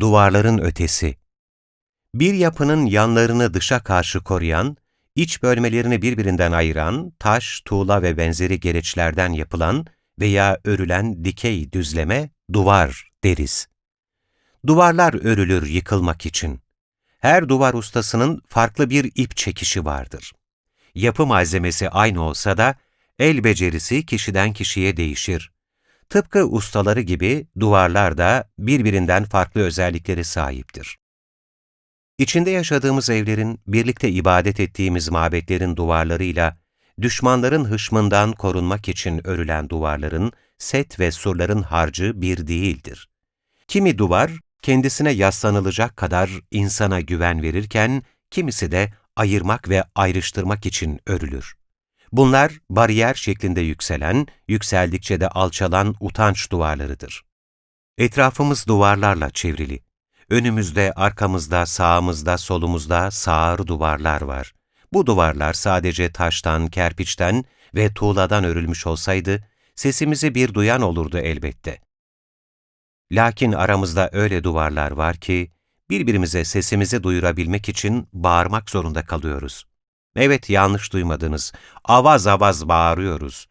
Duvarların ötesi Bir yapının yanlarını dışa karşı koruyan, iç bölmelerini birbirinden ayıran, taş, tuğla ve benzeri gereçlerden yapılan veya örülen dikey düzleme duvar deriz. Duvarlar örülür yıkılmak için. Her duvar ustasının farklı bir ip çekişi vardır. Yapı malzemesi aynı olsa da el becerisi kişiden kişiye değişir. Tıpkı ustaları gibi duvarlar da birbirinden farklı özellikleri sahiptir. İçinde yaşadığımız evlerin, birlikte ibadet ettiğimiz mabetlerin duvarlarıyla, düşmanların hışmından korunmak için örülen duvarların, set ve surların harcı bir değildir. Kimi duvar, kendisine yaslanılacak kadar insana güven verirken, kimisi de ayırmak ve ayrıştırmak için örülür. Bunlar bariyer şeklinde yükselen, yükseldikçe de alçalan utanç duvarlarıdır. Etrafımız duvarlarla çevrili. Önümüzde, arkamızda, sağımızda, solumuzda sağır duvarlar var. Bu duvarlar sadece taştan, kerpiçten ve tuğladan örülmüş olsaydı, sesimizi bir duyan olurdu elbette. Lakin aramızda öyle duvarlar var ki, birbirimize sesimizi duyurabilmek için bağırmak zorunda kalıyoruz. Evet yanlış duymadınız, avaz avaz bağırıyoruz.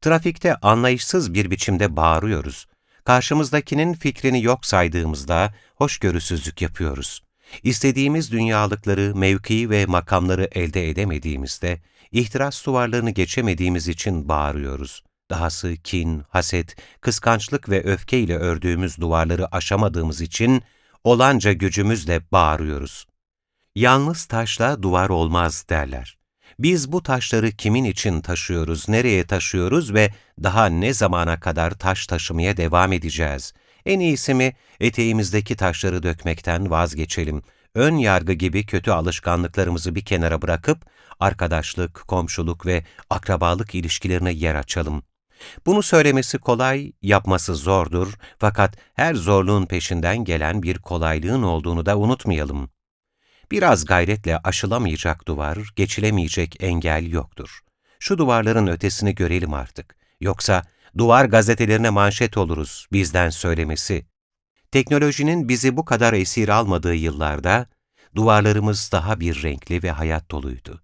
Trafikte anlayışsız bir biçimde bağırıyoruz. Karşımızdakinin fikrini yok saydığımızda hoşgörüsüzlük yapıyoruz. İstediğimiz dünyalıkları, mevkii ve makamları elde edemediğimizde, ihtiras duvarlarını geçemediğimiz için bağırıyoruz. Dahası kin, haset, kıskançlık ve öfke ile ördüğümüz duvarları aşamadığımız için olanca gücümüzle bağırıyoruz. Yalnız taşla duvar olmaz derler. Biz bu taşları kimin için taşıyoruz, nereye taşıyoruz ve daha ne zamana kadar taş taşımaya devam edeceğiz? En iyisi mi eteğimizdeki taşları dökmekten vazgeçelim. Ön yargı gibi kötü alışkanlıklarımızı bir kenara bırakıp arkadaşlık, komşuluk ve akrabalık ilişkilerine yer açalım. Bunu söylemesi kolay, yapması zordur fakat her zorluğun peşinden gelen bir kolaylığın olduğunu da unutmayalım. Biraz gayretle aşılamayacak duvar, geçilemeyecek engel yoktur. Şu duvarların ötesini görelim artık. Yoksa duvar gazetelerine manşet oluruz bizden söylemesi. Teknolojinin bizi bu kadar esir almadığı yıllarda duvarlarımız daha bir renkli ve hayat doluydu.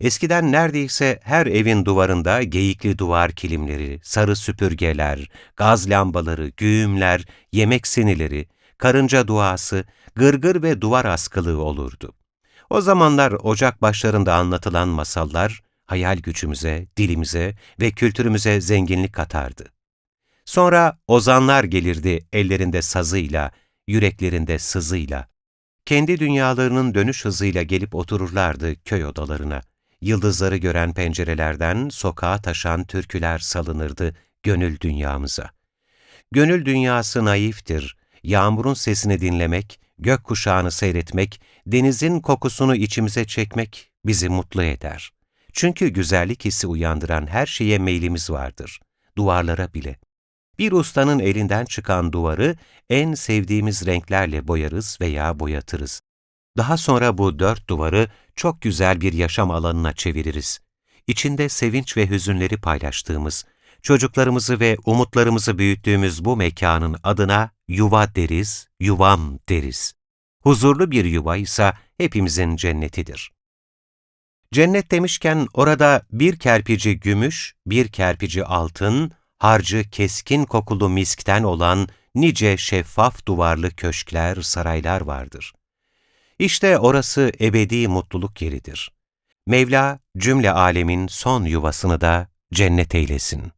Eskiden neredeyse her evin duvarında geyikli duvar kilimleri, sarı süpürgeler, gaz lambaları, güğümler, yemek sinileri, karınca duası, gırgır ve duvar askılığı olurdu. O zamanlar ocak başlarında anlatılan masallar, hayal gücümüze, dilimize ve kültürümüze zenginlik katardı. Sonra ozanlar gelirdi ellerinde sazıyla, yüreklerinde sızıyla. Kendi dünyalarının dönüş hızıyla gelip otururlardı köy odalarına. Yıldızları gören pencerelerden sokağa taşan türküler salınırdı gönül dünyamıza. Gönül dünyası naiftir, yağmurun sesini dinlemek, gök kuşağını seyretmek, denizin kokusunu içimize çekmek bizi mutlu eder. Çünkü güzellik hissi uyandıran her şeye meylimiz vardır, duvarlara bile. Bir ustanın elinden çıkan duvarı en sevdiğimiz renklerle boyarız veya boyatırız. Daha sonra bu dört duvarı çok güzel bir yaşam alanına çeviririz. İçinde sevinç ve hüzünleri paylaştığımız, çocuklarımızı ve umutlarımızı büyüttüğümüz bu mekanın adına yuva deriz, yuvam deriz. Huzurlu bir yuva ise hepimizin cennetidir. Cennet demişken orada bir kerpici gümüş, bir kerpici altın, harcı keskin kokulu miskten olan nice şeffaf duvarlı köşkler, saraylar vardır. İşte orası ebedi mutluluk yeridir. Mevla cümle alemin son yuvasını da cennet eylesin.